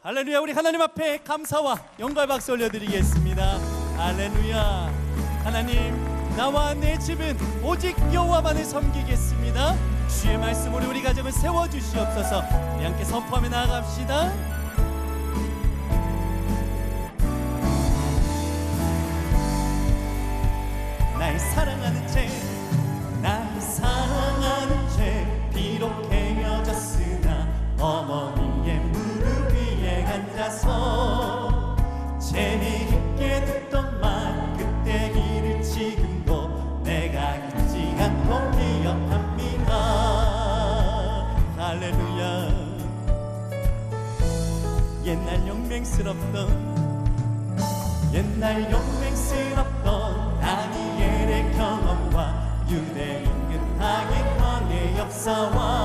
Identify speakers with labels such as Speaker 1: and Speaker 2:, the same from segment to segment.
Speaker 1: 할렐루야 우리 하나님 앞에 감사와 영광 박수 올려드리겠습니다. 할렐루야. 하나님 나와 내 집은 오직 여호와만을 섬기겠습니다. 주의 말씀으로 우리 가정을 세워주시옵소서. 우리 함께 선포하며 나아갑시다 옛날 용맹스럽던 옛날 용맹스럽던 다니엘의 경험과 유대 임금하의 왕의 역사와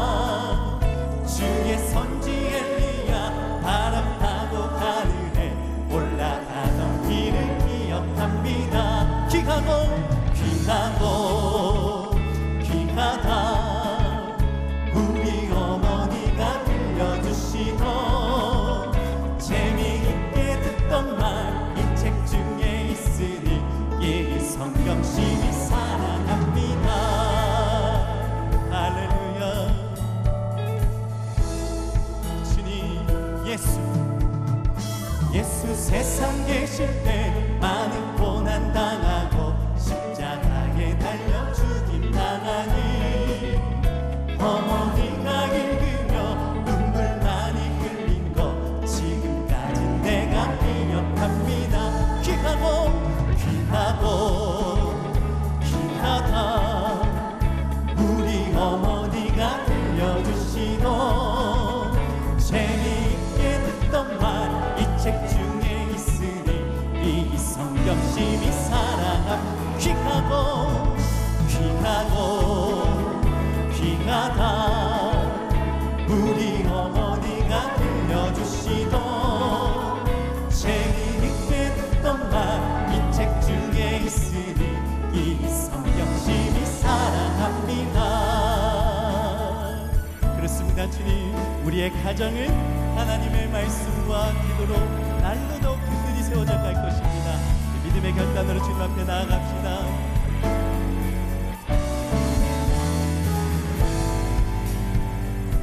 Speaker 1: 우리의 가정은 하나님의 말씀과 기도로 날로 더욱 든든히 세워져 갈 것입니다. 믿음의 결단으로 주님 앞에 나아갑시다.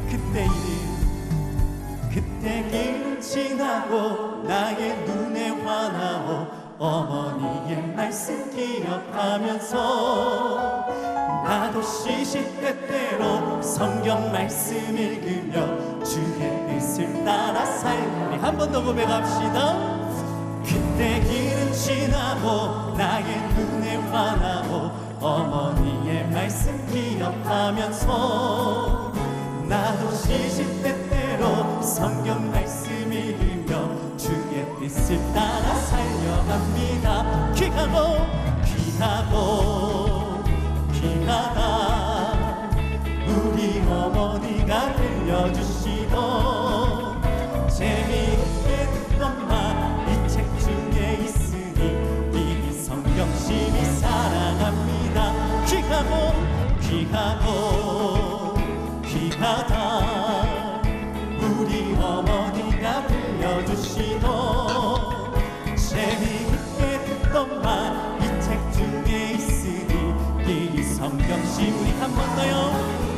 Speaker 1: 그때 일은 그때 길은 지나고 나의 눈에 화나고 어머니의 말씀 기억하면서 나도 시시때때로 성경 말씀 읽으며 주의 뜻을 따라 살리 한 번 더 고백합시다. 그때 길은 지나고 나의 눈에 화나고 어머니의 말씀 기억하면서 나도 시시때 이 성경심 우리 한 번 더요.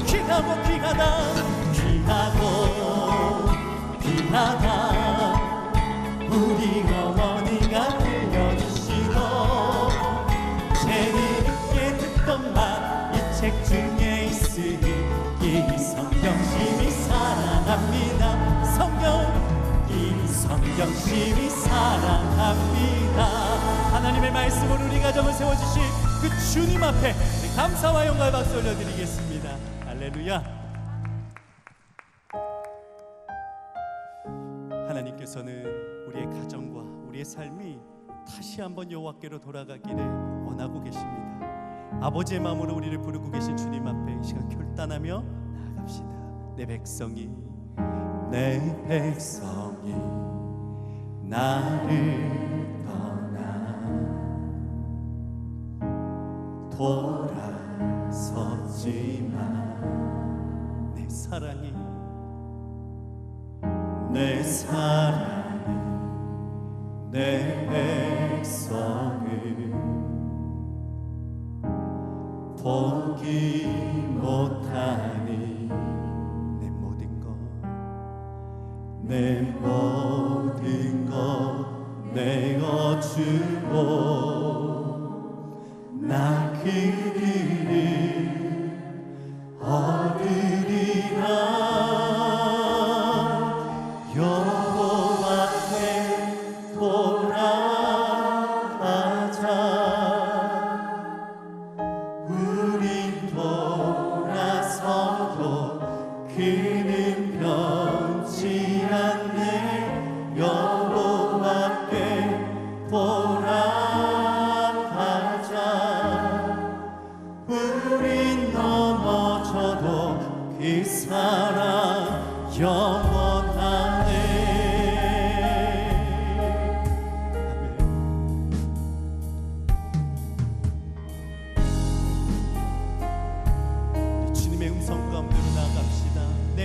Speaker 1: 귀하고 귀하다 귀하고 귀하다. 우리 어머니가 들려주시던 재미있게 듣던 말 이 책 중에 있으니 이 성경심이 사랑합니다. 성경 이 성경심이 사랑합니다 하나님의 말씀으로 우리 가정을 세워주신 그 주님 앞에 감사와 영광 박수 올려드리겠습니다 할렐루야 하나님께서는 우리의 가정과 우리의 삶이 다시 한번 여호와께로 돌아가기를 원하고 계십니다. 아버지의 마음으로 우리를 부르고 계신 주님 앞에 이 시간 결단하며 나아갑시다. 내 백성이 내 백성이 나를 돌아섰지만 내 사랑이 내 사랑이 내 백성을 보기 못하니 내 모든 것내 모든 것 내어 주고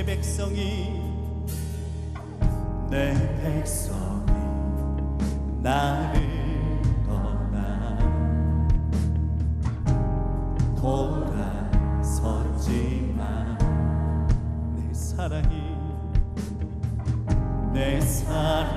Speaker 1: 백성이 내 백성이 나를 떠나 돌아서지만 내 사랑이 내 사랑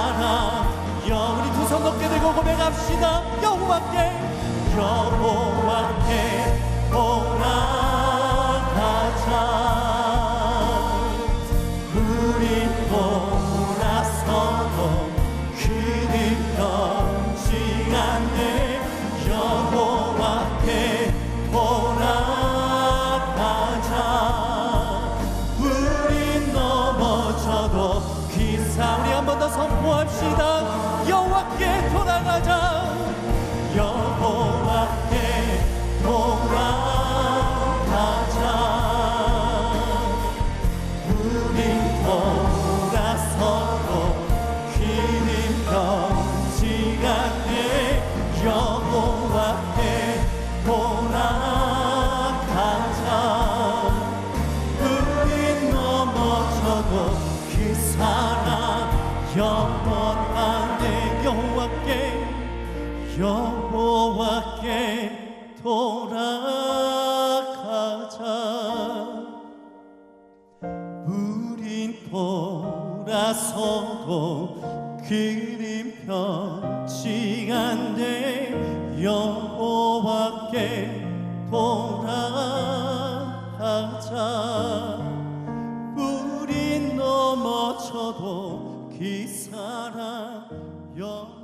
Speaker 1: 사랑 영원히 두 손 높게 되고 고백합시다. 여호와께 여호와께 보라. 영원한내 여호와께 여호와께 돌아가자. 우린 돌아서도 그림 편치 않네. 여호와께 돌아가자. 우린 넘어져도 그 사랑 영원하네